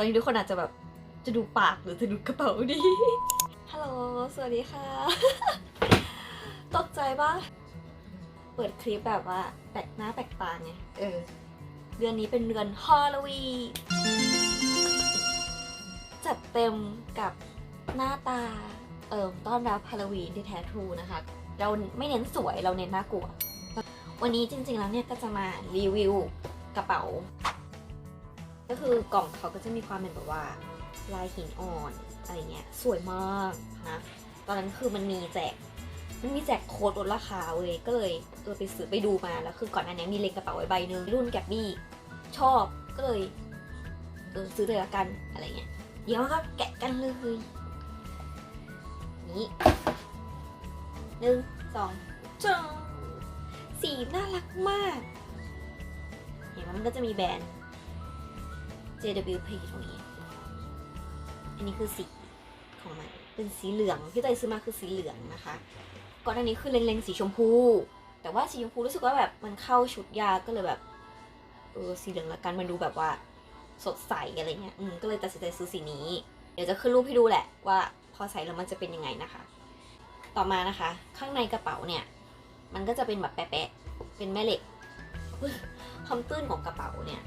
ตอนนี้ทุกคนอาจจะแบบจะดูปากหรือจะดูกระเป๋าดี ฮัลโหล สวัสดีค่ะ ตกใจปะเปิดคลิปแบบว่าแปลกหน้าแปลกตาไง เออ เดือนนี้เป็นเดือนฮอลลวีจัดเต็มกับหน้าตา เอ่อต้อนรับฮาโลวีนที่แท้ทรูนะคะ เราไม่เน้นสวยเราเน้นน่ากลัว วันนี้จริงๆแล้วเนี่ยก็จะมารีวิวกระเป๋า ก็คือกล่องเขาก็จะมีความเป็นแบบว่าลายหินอ่อนอะไรเงี้ยสวยมากนะตอนนั้นคือมันมีแจกมันมีแจกโค้ดลดราคาเว้ยก็เลยเออไปซื้อไปดูมาแล้วคือก่อนหน้านี้มีเล็งกระเป๋าไว้ใบหนึ่งรุ่นแกบบี้ชอบก็เลยเออซื้อเลยละกันอะไรเงี้ยเดี๋ยวก็แกะกันเลยนี่หนึ่งสองจ้าสีน่ารักมาก เห็นไหมมันก็จะมีแบรนด์ JWP ตรงนี้ อันนี้คือสีของมัน เป็นสีเหลืองที่เตยซื้อมาคือสีเหลืองนะคะ ก่อนหน้านี้คือเล็งๆสีชมพู แต่ว่าสีชมพูรู้สึกว่าแบบมันเข้าชุดยาก็เลยแบบเออสีเหลืองละกันมันดูแบบว่าสดใสอะไรเงี้ย อืมก็เลยตัดสินใจซื้อสีนี้ เดี๋ยวจะขึ้นรูปให้ดูแหละว่าพอใส่แล้วมันจะเป็นยังไงนะคะ ต่อมานะคะ ข้างในกระเป๋าเนี่ย มันก็จะเป็นแบบแปะๆเป็นแม่เหล็กความตื้นของกระเป๋าเนี่ย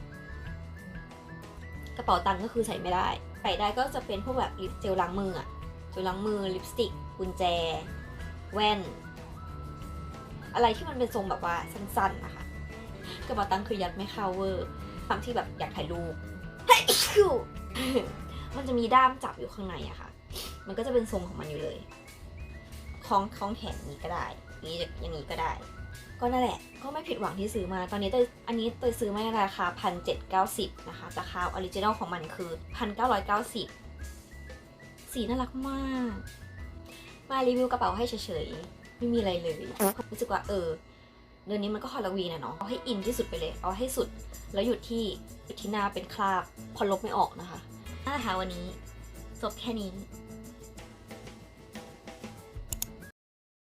ระเป๋าตังค์ก็คือใส่ไม่ได้ ใส่ได้ก็จะเป็นพวกแบบลิปเจลล้างมืออะเจลล้างมือลิปสติกกุญแจ แว่น อะไรที่มันเป็นทรงแบบว่าสั้นๆนะคะกระเป๋าตังค์คือยัดไม่เข้าเวอร์ความที่แบบอยากถ่ายรูปมันจะมีด้ามจับอยู่ข้างในอะค่ะ มันก็จะเป็นทรงของมันอยู่เลยคล้องคล้องแขนนี้ก็ได้ นี้อย่างนี้ก็ได้ ก็นั่นแหละ ก็ไม่ผิดหวังที่ซื้อมา ตอนนี้เตยอันนี้เตยซื้อมาในราคาพันเจ็ดเก้าสิบนะคะ ราคาออริจินอลของมันคือพันเก้าร้อยเก้าสิบสีน่ารักมาก มารีวิวกระเป๋าให้เฉยๆ ไม่มีอะไรเลย รู้สึกว่าเออ เดือนนี้มันก็ฮอลลวีนนะเนาะ เอาให้อินที่สุดไปเลย เอาให้สุด แล้วหยุดที่ที่หน้าเป็นคราบพอลบไม่ออกนะคะนั่นแหละค่ะวันนี้จบแค่นี้